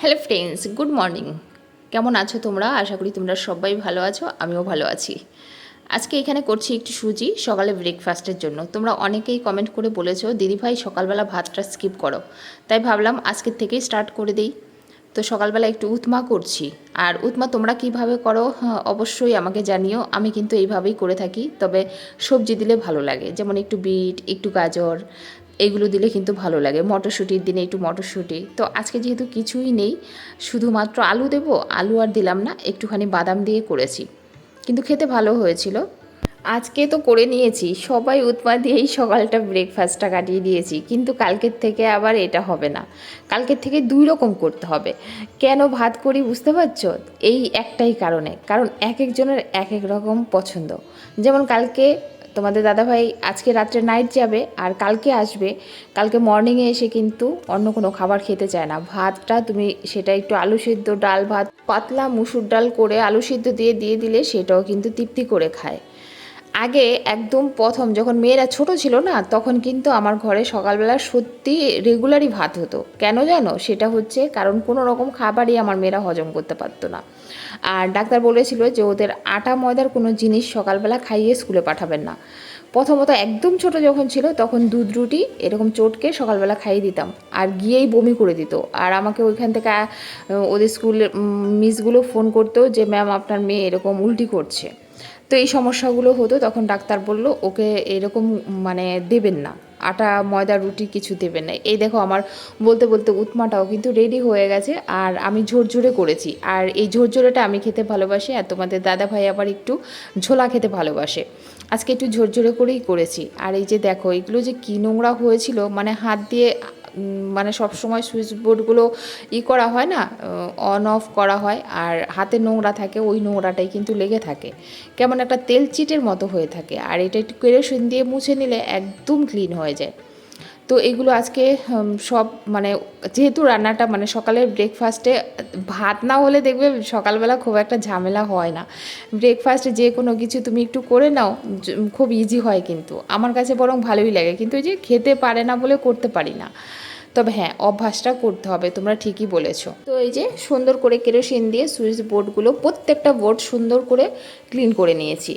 Hello friends good morning কেমন আছো তোমরা? আশা করি তোমরা সবাই ভালো আছো আমিও ভালো আছি। আজকে এখানে করছি একটু সুজি সকালে ব্রেকফাস্টের জন্য। তোমরা অনেকেই কমেন্ট করে বলেছ দিদিভাই সকালবেলা ভাতটা স্কিপ করো। তাই ভাবলাম আজকের থেকেই স্টার্ট করে দিই। তো সকালবেলা একটু উতমা করছি। আর উতমা তোমরা কীভাবে করো হ্যাঁ, অবশ্যই আমাকে জানিও। আমি কিন্তু এইভাবেই করে থাকি তবে সবজি দিলে ভালো লাগে। যেমন একটু বিট একটু গাজর এগুলো দিলে কিন্তু ভালো লাগে। মটরশুঁটির দিনে একটু মটরশুঁটি। তো আজকে যেহেতু কিছুই নেই, শুধুমাত্র আলু দেবো, আলু আর দিলাম না, একটুখানি বাদাম দিয়ে করেছি। কিন্তু খেতে ভালো হয়েছিল। আজকে তো করে নিয়েছি, সবাই উৎপা দিয়েই সকালটা ব্রেকফাস্টটা কাটিয়ে দিয়েছি। কিন্তু কালকের থেকে আবার এটা হবে না। কালকের থেকে দুই রকম করতে হবে। কেন ভাত করি বুঝতে পারছ? এই একটাই কারণে। কারণ এক একজনের এক এক রকম পছন্দ। যেমন কালকে তোমাদের দাদাভাই আজকে রাত্রে নাইট যাবে আর কালকে আসবে। কালকে মর্নিংয়ে এসে কিন্তু অন্য কোনো খাবার খেতে চায় না। ভাতটা তুমি সেটা একটু আলু সিদ্ধ, ডাল ভাত, পাতলা মুসুর ডাল করে আলু সিদ্ধ দিয়ে দিয়ে দিলে সেটাও কিন্তু তৃপ্তি করে খায়। আগে একদম প্রথম যখন মেয়েরা ছোট ছিল না, তখন কিন্তু আমার ঘরে সকালবেলা সত্যি রেগুলারই ভাত হতো। কেন জানো? সেটা হচ্ছে কারণ কোনো রকম খাবারই আমার মেয়েরা হজম করতে পারতো না। আর ডাক্তার বলেছিল যে ওদের আটা ময়দার কোনো জিনিস সকালবেলা খাইয়ে স্কুলে পাঠাবেন না। প্রথমত একদম ছোট যখন ছিল, তখন দুধ, রুটি এরকম চটকে সকালবেলা খাইয়ে দিতাম আর গিয়েই বমি করে দিত। আর আমাকে ওইখান থেকে ওদের স্কুলের মিসগুলো ফোন করতো যে ম্যাম আপনার মেয়ে এরকম উল্টি করছে। তো এই সমস্যাগুলো হতো, তখন ডাক্তার বলল, ওকে এরকম মানে দেবেন না। আটা, ময়দা, রুটি কিছু দেবেন না। এই দেখো আমার বলতে বলতে উৎমাটাও কিন্তু রেডি হয়ে গেছে, আর আমি ঝোরঝোরে করেছি। আর এই ঝোরঝোরেটা আমি খেতে ভালোবাসি, আর তোমাদের দাদা ভাই আবার একটু ঝোলা খেতে ভালোবাসে। আজকে একটু ঝোরঝোরে করেই করেছি। আর এই যে দেখো, এগুলো যে কী নোংরা হয়েছিল মানে হাত দিয়ে মানে সব সময় সুইচ বোর্ডগুলো ই করা হয় না অন অফ করা হয় আর হাতে নোংরা থাকে, ওই নোংরাটাই কিন্তু লেগে থাকে। কেমন একটা তেল চিটের মতো হয়ে থাকে আর এটা একটু কেরোসিন দিয়ে মুছে নিলে একদম ক্লিন হয়ে যায়। তো এগুলো আজকে সব মানে যেহেতু রান্নাটা মানে সকালের ব্রেকফাস্টে ভাত না হলে দেখবে সকালবেলা খুব একটা ঝামেলা হয় না। ব্রেকফাস্টে যে কোনো কিছু তুমি একটু করে নাও খুব ইজি হয় কিন্তু। আমার কাছে বরং ভালোই লাগে। কিন্তু এই যে খেতে পারে না বলে করতে পারি না। তবে হ্যাঁ অভ্যাসটা করতে হবে, তোমরা ঠিকই বলেছ। তো এই যে সুন্দর করে কেরোসিন দিয়ে সুইচ বোর্ডগুলো, প্রত্যেকটা বোর্ড সুন্দর করে ক্লিন করে নিয়েছি।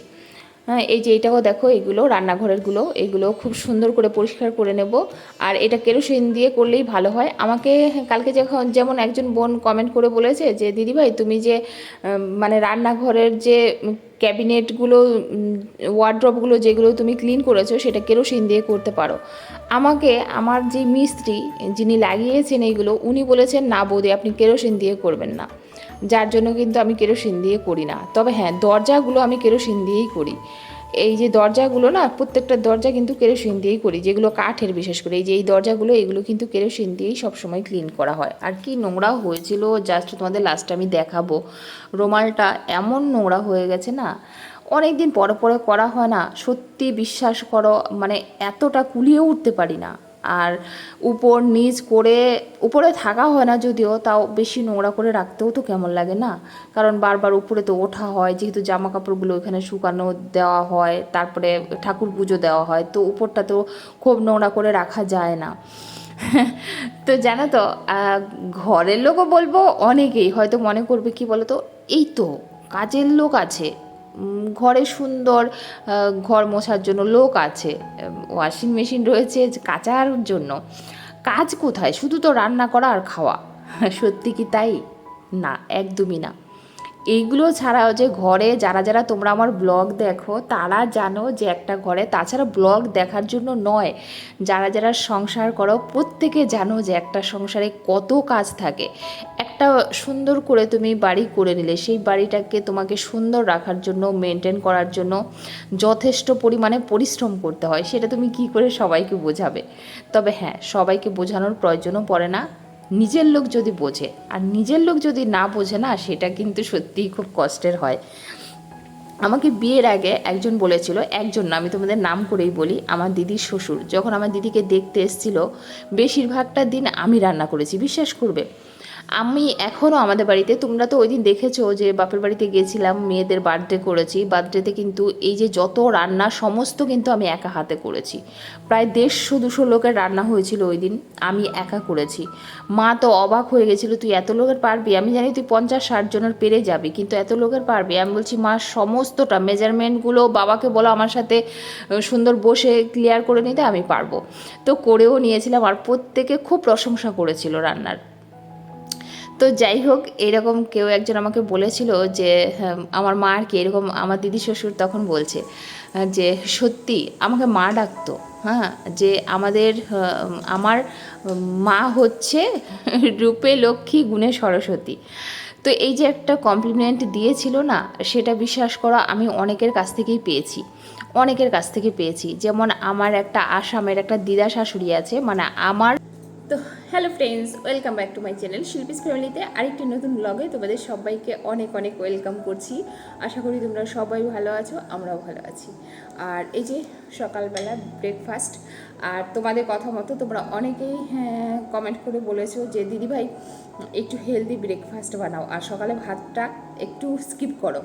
হ্যাঁ এই যে এটাও দেখো, এগুলো রান্নাঘরেরগুলো, এগুলো খুব সুন্দর করে পরিষ্কার করে নেব। আর এটা কেরোসিন দিয়ে করলেই ভালো হয়। আমাকে কালকে যখন, যেমন একজন বোন কমেন্ট করে বলেছে যে, দিদিভাই, তুমি যে মানে রান্নাঘরের যে ক্যাবিনেটগুলো ওয়ার্ড্রপগুলো যেগুলো তুমি ক্লিন করেছ সেটা কেরোসিন দিয়ে করতে পারো। আমাকে, আমার যে মিস্ত্রি যিনি লাগিয়েছেন এইগুলো উনি বলেছেন, না বোধে আপনি কেরোসিন দিয়ে করবেন না। যার জন্য কিন্তু আমি কেরোসিন দিয়ে করি না। তবে হ্যাঁ দরজাগুলো আমি কেরোসিন দিয়েই করি। এই যে দরজাগুলো না, প্রত্যেকটা দরজা কিন্তু কেরোসিন দিয়েই করি, যেগুলো কাঠের বিশেষ করে। এই যে এই দরজাগুলো, এগুলো কিন্তু কেরোসিন দিয়েই সবসময় ক্লিন করা হয়। আর কি নোংরা হয়েছিল, জাস্ট তোমাদের লাস্টে আমি দেখাবো। রোমালটা এমন নোংরা হয়ে গেছে না অনেক দিন পরে পরে করা হয় না। সত্যি বিশ্বাস করো মানে এতটা কুলিয়ে উঠতে পারি না। আর উপর নিচ করে, উপরে থাকা হয় না যদিও, তাও বেশি নোংরা করে রাখতেও তো কেমন লাগে না? কারণ বারবার উপরে তো ওঠা হয়, যেহেতু জামা কাপড়গুলো এখানে শুকানো দেওয়া হয়, তারপরে ঠাকুর পুজো দেওয়া হয়, তো উপরটা তো খুব নোংরা করে রাখা যায় না। তো জানো তো ঘরের লোকও বলব, অনেকেই হয়তো মনে করবে, কি বলো তো এই তো, কাজের লোক আছে। ঘরে সুন্দর ঘর মোছার জন্য লোক আছে ওয়াশিং মেশিন রয়েছে কাচার জন্য। কাজ কোথায়? শুধু তো রান্না করা আর খাওয়া। সত্যি কি তাই? না, একদমই না। এইগুলো ছাড়াও যে ঘরে যারা যারা তোমরা আমার ব্লগ দেখো, তারা জানো যে একটা ঘরে, তাছাড়া ব্লগ দেখার জন্য নয়, যারা যারা সংসার করো, প্রত্যেকে জানো যে একটা সংসারে কত কাজ থাকে। একটা সুন্দর করে তুমি বাড়ি করে নিলে, সেই বাড়িটাকে তোমাকে সুন্দর রাখার জন্য মেনটেন করার জন্য যথেষ্ট পরিমাণে পরিশ্রম করতে হয়, সেটা তুমি কি করে সবাইকে বোঝাবে? তবে হ্যাঁ সবাইকে বোঝানোর প্রয়োজনও পড়ে না। নিজের লোক যদি বোঝে, আর নিজের লোক যদি না বোঝে না, সেটা কিন্তু সত্যিই খুব কষ্টের হয়। আমাকে বিয়ের আগে একজন বলেছিল, একজন না, আমি তোমাদের নাম করেই বলি, আমার দিদির শ্বশুর। যখন আমার দিদিকে দেখতে এসেছিল, বেশিরভাগটা দিন আমি রান্না করেছি, বিশ্বাস করবে? আমি এখনও আমাদের বাড়িতে, তোমরা তো ওই দিন দেখেছ যে বাপের বাড়িতে গেছিলাম, মেয়েদের বার্থডে করেছি। বার্থডেতে কিন্তু এই যে যত রান্না, সমস্ত কিন্তু আমি একা হাতে করেছি। প্রায় দেড়শো, দুশো লোকের রান্না হয়েছিল ওই দিন আমি একা করেছি। মা তো অবাক হয়ে গেছিল, তুই এত লোকের পারবি? আমি জানি তুই পঞ্চাশ, ষাট জনের পেরে যাবি, কিন্তু এত লোকের পারবি? আমি বলছি, মা, সমস্তটা মেজারমেন্টগুলো বাবাকে বলো, আমার সাথে সুন্দর বসে ক্লিয়ার করে নিতে আমি পারব। তো করেও নিয়েছিলাম, আর প্রত্যেকে খুব প্রশংসা করেছিল রান্নার। তো যাই হোক এরকম কেউ একজন আমাকে বলেছিল যে হ্যাঁ, আমার মা আর কি এরকম আমার দিদি শ্বশুর তখন বলছে যে সত্যি আমাকে মা ডাকতো হ্যাঁ যে আমাদের আমার মা হচ্ছে রূপে লক্ষ্মী গুণে সরস্বতী। তো এই যে একটা কমপ্লিমেন্ট দিয়েছিল না সেটা বিশ্বাস করা আমি অনেকের কাছ থেকেই পেয়েছি অনেকের কাছ থেকে পেয়েছি। যেমন আমার একটা আসামের একটা দিদা শাশুড়ি আছে মানে আমার তো hello friends, welcome back to my channel Shilpi's ফ্যামিলিতে আরেকটি নতুন ব্লগে তোমাদের সবাইকে অনেক অনেক ওয়েলকাম করছি। আশা করি তোমরা সবাই ভালো আছো, আমরাও ভালো আছি। আর এই যে সকালবেলা ব্রেকফাস্ট আর তোমাদের কথা মতো তোমরা অনেকেই কমেন্ট করে বলেছ যে দিদিভাই একটু হেলদি ব্রেকফাস্ট বানাও, আর সকালে ভাতটা একটু স্কিপ করো।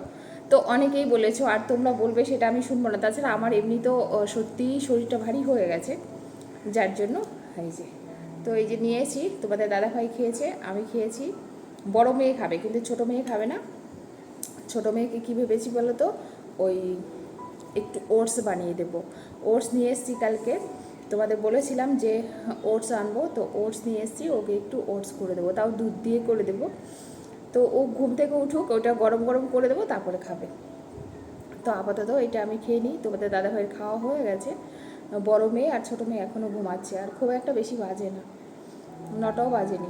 তো অনেকেই বলেছ, আর তোমরা বলবে সেটা আমি শুনব না। তাছাড়া আমার এমনি তো সত্যিই শরীরটা ভারী হয়ে গেছে, যার জন্য, এই যে তো এই যে নিয়েছি তোমাদের দাদাভাই খেয়েছে, আমি খেয়েছি। বড় মেয়ে খাবে, কিন্তু ছোট মেয়ে খাবে না। ছোট মেয়েকে কী ভেবেছি বলো তো? ওই একটু ওটস বানিয়ে দেবো। ওটস নিয়ে এসেছি কালকে। তোমাদের বলেছিলাম যে ওটস আনব, তো ওটস নিয়ে এসেছি, ওকে একটু ওটস করে দেবো। তাও দুধ দিয়ে করে দেবো। তো ও ঘুম থেকে উঠুক, ওটা গরম গরম করে দেবো, তারপরে খাবে। তো আপাতত এটা আমি খেয়ে নিই। তোমাদের দাদাভাইয়ের খাওয়া হয়ে গেছে। বড় মেয়ে আর ছোটো মেয়ে এখনও ঘুমাচ্ছে, আর খুব একটা বেশি বাজে না। নটাও বাজেনি।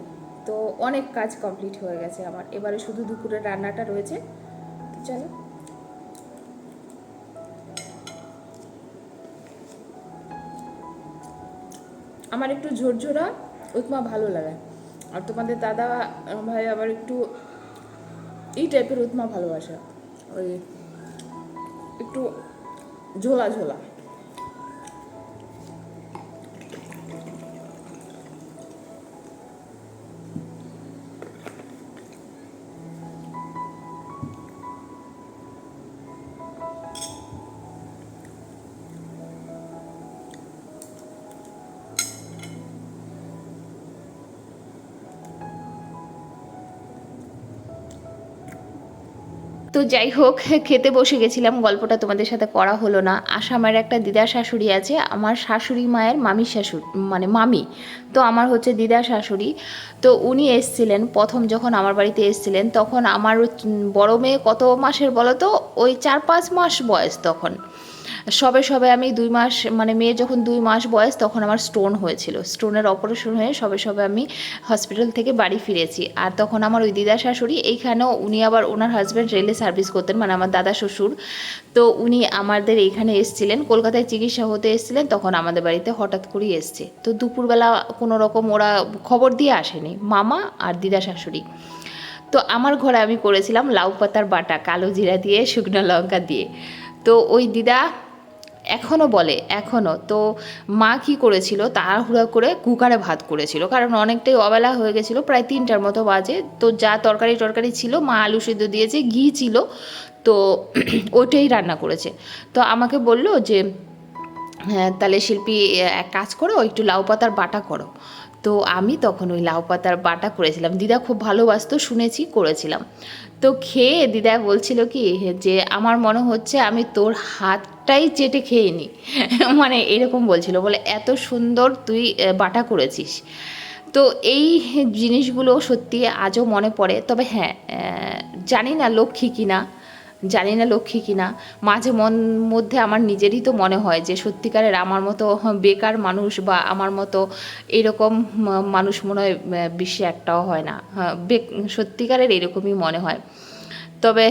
তো অনেক কাজ কমপ্লিট হয়ে গেছে আমার। এবারে শুধু দুপুরের রান্নাটা রয়েছে। তো চলো। আমার একটু ঝোরঝোরা উৎমা ভালো লাগে। আর তোমাদের দাদা ভাই আবার একটু এই টাইপের উৎমা ভালোবাসে। ওই একটু ঝোলা ঝোলা। তো যাই হোক, খেতে বসে গেছিলাম, গল্পটা তোমাদের সাথে করা হলো না। আসামের একটা দিদা শাশুড়ি আছে, আমার শাশুড়ি মায়ের মামি শাশুড়ি মানে মামি। তো আমার হচ্ছে দিদা শাশুড়ি। তো উনি এসছিলেন, প্রথম যখন আমার বাড়িতে এসছিলেন, তখন আমার বড়ো মেয়ে কত মাসের বলো তো ওই চার পাঁচ মাস বয়স তখন। সবে সবে আমি দুই মাস মানে মেয়ে যখন দুই মাস বয়স, তখন আমার স্টোন হয়েছিল। স্টোনের অপারেশন হয়ে সবে সবে আমি হসপিটাল থেকে বাড়ি ফিরেছি। আর তখন আমার ওই দিদা শাশুড়ি, এইখানেও উনি আবার ওনার হাজব্যান্ড রেলে সার্ভিস করতেন মানে আমার দাদা শ্বশুর। তো উনি আমাদের এইখানে এসছিলেন, কলকাতায় চিকিৎসা হতে এসছিলেন, তখন আমাদের বাড়িতে হঠাৎ করেই এসছে। তো দুপুরবেলা কোনো রকম ওরা খবর দিয়ে আসেনি, মামা আর দিদা শাশুড়ি। তো আমার ঘরে আমি করেছিলাম লাউ পাতার বাটা, কালো জিরা দিয়ে, শুকনো লঙ্কা দিয়ে। তো ওই দিদা এখনও বলে এখনও তো মা কি করেছিল, তাড়াহুড়া করে কুকারে ভাত করেছিল। কারণ অনেকটাই অবেলা হয়ে গেছিল, প্রায় তিনটার মতো বাজে। তো যা তরকারি টরকারি ছিল, মা আলু সিদ্ধ দিয়েছে, ঘি ছিল, তো ওইটাই রান্না করেছে। তো আমাকে বলল যে হ্যাঁ তাহলে শিল্পী, এক কাজ করো, একটু লাউ পাতার বাটা করো। তো আমি তখন ওই লাউ পাতার বাটা করেছিলাম। দিদা খুব ভালোবাসতো, শুনেছি, করেছিলাম। তো খেয়ে দিদা বলছিল কি যে আমার মনে হচ্ছে আমি তোর হাতটাই চেটে খেয়ে নি মানে এরকম বলছিল, বলে এত সুন্দর তুই বাটা করেছিস। তো এই জিনিসগুলো সত্যি আজও মনে পড়ে। তবে হ্যাঁ জানি না লক্ষ্মী কিনা। জানি না লক্ষ্মী কিনা। মাঝে মন মধ্যে আমার নিজেরই তো মনে হয় যে সত্যিকারের আমার মতো বেকার মানুষ বা আমার মতো এরকম মানুষ মনে হয় বিশ্বে একটাও হয় না। হ্যাঁ, সত্যিকারের এরকমই মনে হয়। তবে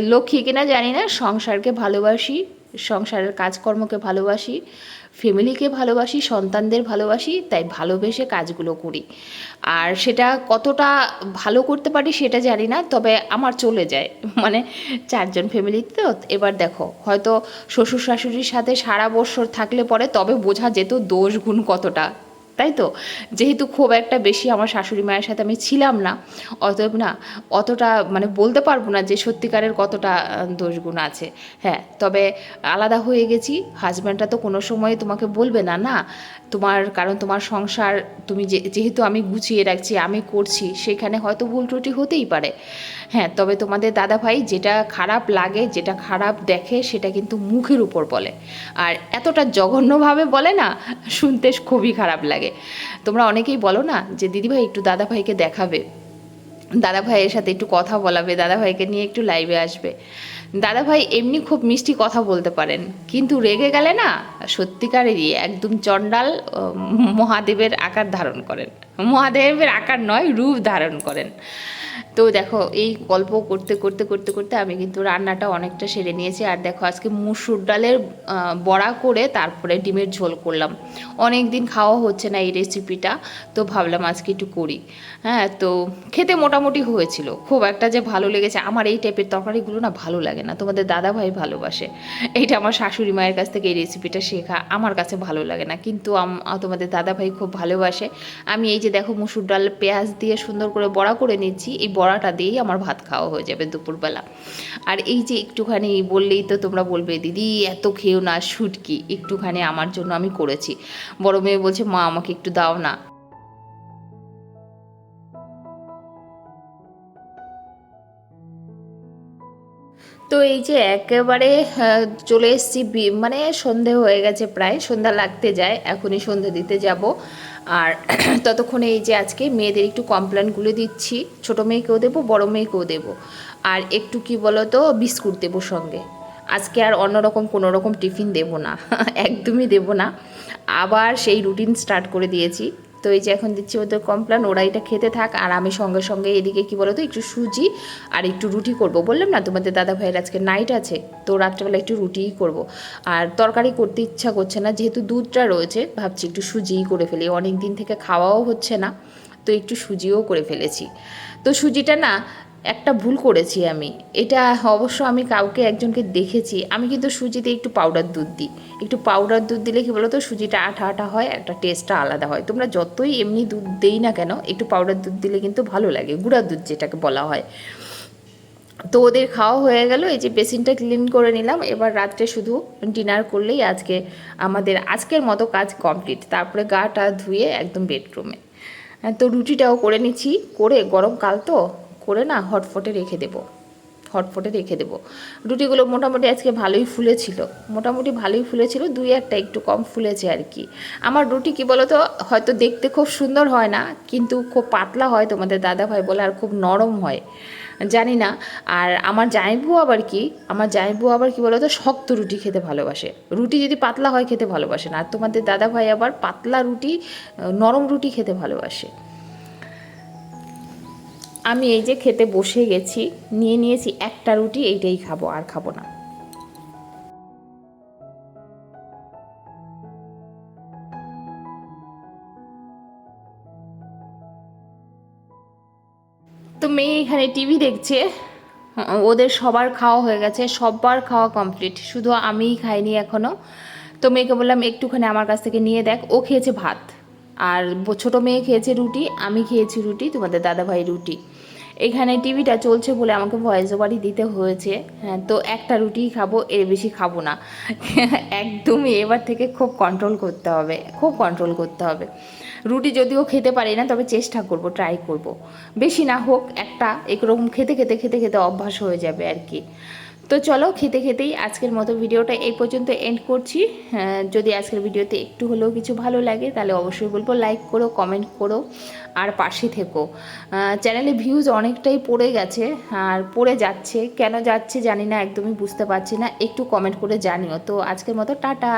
লক্ষ্মী কিনা জানি না সংসারকে ভালোবাসি সংসারের কাজকর্মকে ভালোবাসি, ফ্যামিলিকে ভালোবাসি, সন্তানদের ভালোবাসি, তাই ভালোবেসে কাজগুলো করি। আর সেটা কতটা ভালো করতে পারি সেটা জানি না, তবে আমার চলে যায়। মানে চারজন ফ্যামিলিতে তো, এবার দেখো, হয়তো শ্বশুর শাশুড়ির সাথে সারা বছর থাকলে পরে তবে বোঝা যেত দোষ গুণ কতটা। তাই তো? যেহেতু খুব একটা বেশি আমার শাশুড়ি মায়ের সাথে আমি ছিলাম না, অতএব না, অতটা মানে বলতে পারব না যে সত্যিকারের কতটা দোষগুণ আছে। হ্যাঁ তবে আলাদা হয়ে গেছি হাজব্যান্ডটা তো কোনো সময় তোমাকে বলবে না না? তোমার, কারণ তোমার সংসার তুমি যেহেতু আমি গুছিয়ে রাখছি, আমি করছি, সেখানে হয়তো ভুল ত্রুটি হতেই পারে। হ্যাঁ তবে তোমাদের দাদা ভাই যেটা খারাপ লাগে, যেটা খারাপ দেখে, সেটা কিন্তু মুখের উপর বলে। আর এতটা জঘন্যভাবে বলে না, শুনতে খুবই খারাপ লাগে। তোমরা অনেকেই বলো না যে, দিদিভাই, একটু দাদা ভাইকে দেখাবে। দাদা ভাইয়ের সাথে একটু কথা বলাবে দাদা ভাইকে নিয়ে একটু লাইভে আসবে। দাদা ভাই এমনি খুব মিষ্টি কথা বলতে পারেন, কিন্তু রেগে গেলে না সত্যিকারেরই একদম চণ্ডাল মহাদেবের আকার ধারণ করেন। মহাদেবের আকার নয়, রূপ ধারণ করেন। তো দেখো, এই গল্প করতে করতে করতে করতে আমি কিন্তু রান্নাটা অনেকটা সেরে নিয়েছি। আর দেখো, আজকে মুসুর ডালের বড়া করে তারপরে ডিমের ঝোল করলাম। অনেক দিন খাওয়া হচ্ছে না এই রেসিপিটা তো ভাবলাম আজকে একটু করি। হ্যাঁ তো খেতে মোটামুটি হয়েছিল। খুব একটা যে ভালো লেগেছে, আমার এই টাইপের তরকারিগুলো না ভালো লাগে না। তোমাদের দাদা ভাই ভালোবাসে। এইটা আমার শাশুড়ি মায়ের কাছ থেকে এই রেসিপিটা শেখা, আমার কাছে ভালো লাগে না। কিন্তু তোমাদের দাদা ভাই খুব ভালোবাসে। আমি এই যে দেখো, মুসুর ডাল পেঁয়াজ দিয়ে সুন্দর করে বড়া করে নিচ্ছি, এই বড়াটা দিয়েই আমার ভাত খাওয়া হয়ে যাবে দুপুরবেলা। আর এই যে একটুখানি বললেই তো তোমরা বলবে, দিদি, এত খেয়েও না শুটকি একটুখানি আমার জন্য আমি করেছি। বড় মেয়ে বলছে, মা, আমাকে একটু দাও না। তো এই যে একেবারে চলে এসেছি মানে সন্ধে হয়ে গেছে প্রায়, সন্ধ্যা লাগতে যায়, এখনই সন্ধ্যা দিতে যাব। আর ততক্ষণে এই যে আজকে মেয়েদের একটু কমপ্লেনগুলো দিচ্ছি, ছোটো মেয়েকেও দেবো, বড় মেয়েকেও দেবো। আর একটু কি বলো তো বিস্কুট দেবো সঙ্গে। আজকে আর অন্যরকম কোনো রকম টিফিন দেবো না, একদমই দেবো না। আবার সেই রুটিন স্টার্ট করে দিয়েছি। তো এই যে এখন দিচ্ছি ওদের কমপ্লান ওরা এটা খেতে থাক, আর আমি সঙ্গে সঙ্গে এদিকে কি বলতো, একটু সুজি আর একটু রুটি করব। বললাম না, তোমাদের দাদা ভাইয়ের আজকে নাইট আছে, তো রাত্রেবেলা একটু রুটিই করব। আর তরকারি করতে ইচ্ছা করছে না, যেহেতু দুধটা রয়েছে, ভাবছি একটু সুজিই করে ফেলি। অনেক দিন থেকে খাওয়াও হচ্ছে না, তো একটু সুজিও করে ফেলেছি। তো সুজিটা না একটা ভুল করেছি আমি। এটা অবশ্য আমি কাউকে, একজনকে দেখেছি। আমি কিন্তু সুজিতে একটু পাউডার দুধ দিই। একটু পাউডার দুধ দিলে কি বলতো, সুজিটা আঠা আঠা হয়, একটা টেস্টটা আলাদা হয়। তোমরা যতই এমনি দুধ দেই না কেন, একটু পাউডার দুধ দিলে কিন্তু ভালো লাগে, গুঁড়া দুধ যেটাকে বলা হয়। তো ওদের খাওয়া হয়ে গেল, এই যে বেসিনটা ক্লিন করে নিলাম। এবার রাত্রে শুধু ডিনার করলেই আজকে আমাদের, আজকের মতো কাজ কমপ্লিট তারপরে গাটা ধুয়ে একদম বেডরুমে তো রুটিটাও করে নিচ্ছি, করে গরমকাল তো করে না হটফটে রেখে দেবো। হটপটে রেখে দেবো। রুটিগুলো মোটামুটি আজকে ভালোই ফুলেছিল। মোটামুটি ভালোই ফুলেছিল, দুই একটা একটু কম ফুলেছে আর কি। আমার রুটি কি বলো তো হয়তো দেখতে খুব সুন্দর হয় না, কিন্তু খুব পাতলা হয় তোমাদের দাদা ভাই বলে আর খুব নরম হয়। জানি না। আর আমার জামাইবু আবার কি, আমার জামাইবু আবার কি বলো তো শক্ত রুটি খেতে ভালোবাসে। রুটি যদি পাতলা হয় খেতে ভালোবাসে না। আর তোমাদের দাদা ভাই আবার পাতলা রুটি, নরম রুটি খেতে ভালোবাসে। আমি এই যে খেতে বসে গেছি, নিয়ে নিয়েছি একটা রুটি, এইটাই খাব, আর খাব না। তো মেয়ে এখানে টিভি দেখছে, ওদের সবার খাওয়া হয়ে গেছে, সবার খাওয়া কমপ্লিট শুধু আমিই খাইনি এখনও তো মেয়েকে বললাম, একটুখানি আমার কাছ থেকে নিয়ে দেখ। ও খেয়েছে ভাত, আর ছোটো মেয়ে খেয়েছে রুটি, আমি খেয়েছি রুটি, তোমাদের দাদাভাই রুটি। এখানে টিভিটা চলছে বলে আমাকে ভয়েস ওভারই দিতে হয়েছে। হ্যাঁ তো একটা রুটিই খাব, এর বেশি খাব না। একদমই এবার থেকে খুব কন্ট্রোল করতে হবে, খুব কন্ট্রোল করতে হবে। রুটি যদিও খেতে পারি না, তবে চেষ্টা করব ট্রাই করব। বেশি না হোক, একটা এরকম খেতে খেতে খেতে খেতে অভ্যাস হয়ে যাবে আর কি। তো চলো খেতে খেতেই আজকের মতো ভিডিওটা এই পর্যন্ত এন্ড করছি। হ্যাঁ, যদি আজকের ভিডিওতে একটু হলেও কিছু ভালো লাগে তাহলে অবশ্যই বলব লাইক করো কমেন্ট করো আর পাশে থেকো। চ্যানেলে ভিউজ অনেকটাই পড়ে গেছে আর পড়ে যাচ্ছে। কেন যাচ্ছে জানি না একদমই বুঝতে পারছি না। একটু কমেন্ট করে জানিও। তো আজকের মতো টাটা!